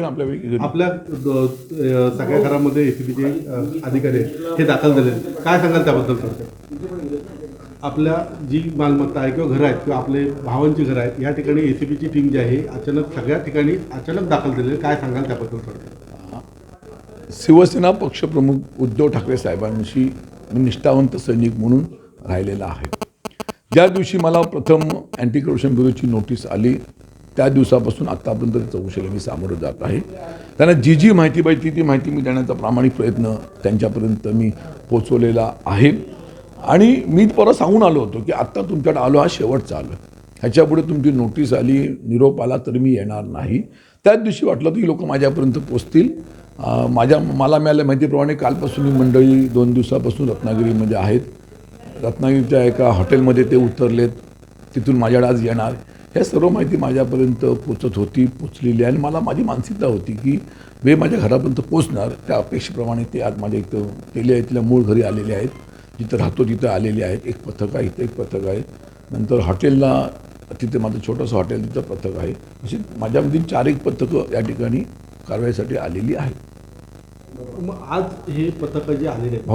पाहिजे. आपल्या अ, सगळ्या घरामध्ये एसीबीचे अधिकारी आहेत. हे दाखल झाले. काय सांगाल त्याबद्दल थोडक्यात आपल्या जी मालमत्ता आहे किंवा घरं आहेत किंवा आपले भावांची घरं आहेत या ठिकाणी एसीबीची टीम जी आहे अचानक सगळ्या ठिकाणी अचानक दाखल झालेली आहे काय सांगाल त्याबद्दल थोडक्यात शिवसेना पक्षप्रमुख उद्धव ठाकरे साहेबांशी मी निष्ठावंत सैनिक म्हणून राहिलेला आहे. ज्या दिवशी मला प्रथम अँटी करप्शन ब्युरोची नोटीस आली त्या दिवसापासून आत्तापर्यंत चौकशीला मी सामोरं जात आहे. त्यांना जी जी माहिती पाहिजे ती ती माहिती मी देण्याचा प्रामाणिक प्रयत्न त्यांच्यापर्यंत मी पोचवलेला आहे. आणि मी परत सांगून आलो होतो की आत्ता तुमच्याकडे आलो हा शेवटचा आलो. ह्याच्यापुढे तुमची नोटीस आली निरोप आला तर मी येणार नाही. त्याच दिवशी वाटलं की लोक माझ्यापर्यंत पोचतील माझ्या मला मिळाल्या माहितीप्रमाणे कालपासून ही मंडळी दोन दिवसापासून रत्नागिरीमध्ये आहेत. रत्नागिरीच्या एका हॉटेलमध्ये ते उतरलेत. तिथून माझ्याकडे आज येणार. हे सर्व माहिती माझ्यापर्यंत पोचत होती पोचलेली आहे आणि मला माझी मानसिकता होती की वे माझ्या घरापर्यंत पोचणार त्या अपेक्षेप्रमाणे ते आज माझ्या इथं केले आहेत तिथल्या मूळ घरी आलेले आहेत जिथं राहतो तिथं आलेले आहेत एक पथक आहे इथं एक पथक आहे. नंतर हॉटेलला तिथे माझं छोटंसं हॉटेल तिथं पथक आहे. अशी माझ्यामध्ये चार एक पथकं या ठिकाणी कारवाईसाठी आलेली आहेत. मग आज हे पथक जे आलेले आहेत?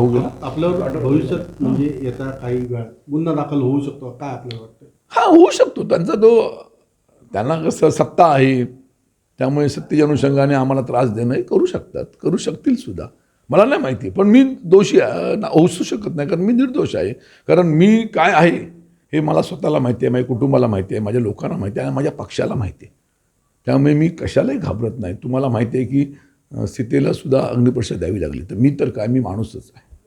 आपल्यावर भविष्यात म्हणजे येत्या काही वेळात गुन्हा दाखल होऊ शकतो काय आपल्याला वाटतं? हा होऊ शकतो. त्यांचा तो त्यांना कसं सत्ता आहे त्यामुळे सत्तेच्या अनुषंगाने आम्हाला त्रास देणं हे करू शकतात करू शकतील सुद्धा. मला नाही माहिती पण मी दोषी आहे, ना- होऊ शकत नाही कारण मी निर्दोष आहे. कारण मी काय आहे हे मला स्वतःला माहिती आहे माझ्या कुटुंबाला माहिती आहे माझ्या लोकांना माहिती आहे आणि माझ्या पक्षाला माहिती आहे. त्यामुळे मी कशालाही घाबरत नाही. तुम्हाला माहिती आहे की सीतेला सुद्धा अग्निपरीक्षा द्यावी लागली. तर मी तर काय मी माणूसच आहे.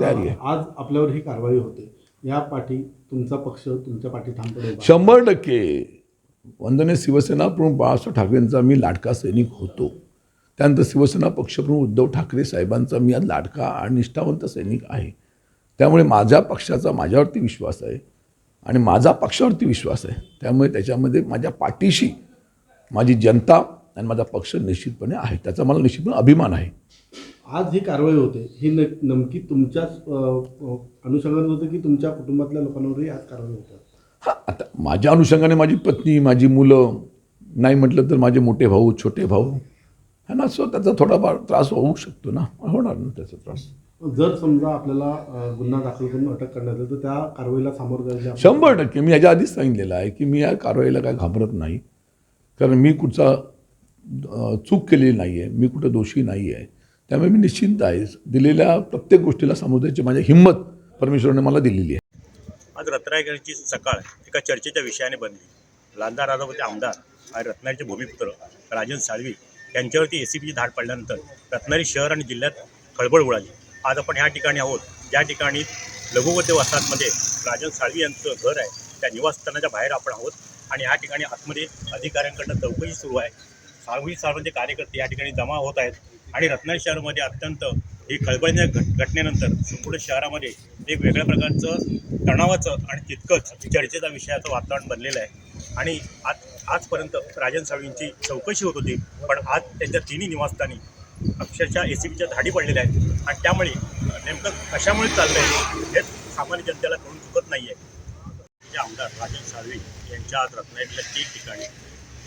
तयारी आहे. आज आपल्यावर ही कारवाई होते. या पाठी तुमचा पक्ष तुमच्या पाठी थांबतो शंभर टक्के वंदने शिवसेना प्रमुख बाळासाहेब ठाकरेंचा मी लाडका सैनिक होतो. त्यानंतर शिवसेना पक्षप्रमुख उद्धव ठाकरे साहेबांचा मी आज लाडका आणि निष्ठावंत सैनिक आहे. त्यामुळे माझ्या पक्षाचा माझ्यावरती विश्वास आहे आणि माझा पक्षावरती विश्वास आहे. त्यामुळे त्याच्यामध्ये माझ्या पाठीशी माझी जनता आणि माझा पक्ष निश्चितपणे आहे. त्याचा मला निश्चितपणे अभिमान आहे. आज ही कारवाई होते. ही न नमकी तुमच्याच अनुषंगाने होतं की तुमच्या कुटुंबातल्या लोकांवरही आज कारवाई होते? हा आता माझ्या अनुषंगाने माझी पत्नी माझी मुलं नाही म्हटलं तर माझे मोठे भाऊ छोटे भाऊ ह्यांना सो त्याचा थोडाफार त्रास होऊ शकतो ना. होणार ना त्याचा त्रास. जर समजा आपल्याला गुन्हा दाखल करून अटक करण्यात आली तर त्या कारवाईला सामोरं आपण- शंभर टक्के. मी याच्या आधीच सांगितलेलं आहे की मी या कारवाईला काय घाबरत नाही. कारण मी कुठचा चूक केलेली नाही आहे मी कुठं दोषी नाही आहे त्यामुळे मी निश्चिंत आहे. दिलेल्या प्रत्येक गोष्टीला सामोरं माझी हिंमत परमेश्वराने मला दिलेली आहे. आज रत्नागिरीची सकाळ एका चर्चेच्या विषयाने बनली. लांदा राजापती आमदार आणि रत्नागिरीचे भूमिपुत्र राजन साळवी यांच्यावरती ए सी बीची धाड पडल्यानंतर रत्नागिरी शहर आणि जिल्ह्यात खळबळ उडाली. आज आपण ह्या ठिकाणी आहोत. ज्या ठिकाणी लघुवते वसाहतमध्ये राजन साळवी यांचं घर आहे त्या निवासस्थानाच्या बाहेर आपण आहोत. आणि ह्या ठिकाणी आतमध्ये अधिकाऱ्यांकडनं चौकशी सुरू आहे. साळवी साळवंचे म्हणजे कार्यकर्ते या ठिकाणी जमा होत आहेत. आणि रत्नागिरी शहरामध्ये अत्यंत ही खळबळीच्या घट घटनेनंतर संपूर्ण शहरामध्ये एक वेगळ्या प्रकारचं तणावाचं आणि तितकंच चर्चेचा विषयाचं वातावरण बनलेलं आहे. आणि आज आजपर्यंत राजन साळवींची चौकशी होत होती पण आज त्यांच्या तिन्ही निवासस्थानी अक्षरशः ए सी बीच्या धाडी पडलेल्या आहेत. आणि त्यामुळे नेमकं कशामुळे चाललं आहे हे सामान्य जनतेला कळून चुकत नाही आहे आमदार राजन साळवी यांच्या आज रत्नागिरीच्या तीन ठिकाणी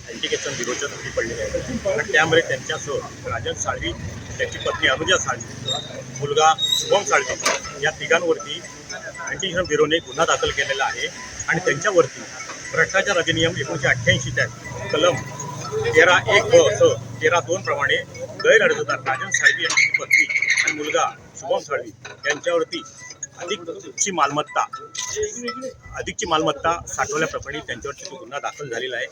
अँटिकेशन विरोचन होती पडलेले आहेत आणि त्यामुळे त्यांच्यासह राजन साळवी त्यांची पत्नी अनुजा साळवी मुलगा शुभम साळवी या तिघांवरती अँटिकेशन ब्युरोने गुन्हा दाखल केलेला आहे. आणि त्यांच्यावरती भ्रष्टाचार अधिनियम एकोणीसशे अठ्ठ्याऐंशी त्यात कलम तेरा एक ब स तेरा दोन प्रमाणे गैरअर्जदार राजन साळवी यांची पत्नी आणि मुलगा शुभम साळवी यांच्यावरती अधिकची मालमत्ता अधिकची मालमत्ता साठवल्याप्रकरणी त्यांच्यावरती तो गुन्हा दाखल झालेला आहे.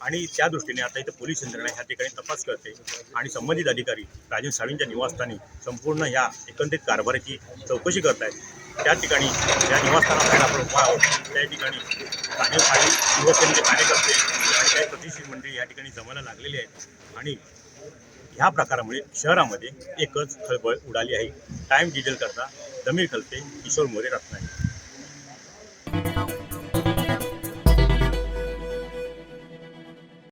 आणि त्या दृष्टीने आता इथं पोलीस यंत्रणा ह्या ठिकाणी तपास करते आणि संबंधित अधिकारी राजन साळींच्या निवासस्थानी संपूर्ण ह्या एकंदरीत कारभाराची चौकशी करत आहेत त्या ठिकाणी ज्या निवासस्थानाबाहेर आपण उभा आहोत त्या ठिकाणी राजन साळी शिवसेनेचे कार्यकर्ते आणि काही प्रतिष्ठित मंडळी या ठिकाणी जमायला लागलेली आहेत. आणि ह्या प्रकारामुळे शहरामध्ये एकच खळबळ उडाली आहे. टाईम डिटेल करता जमीर खलते किशोर मोरे रत्नागिरी.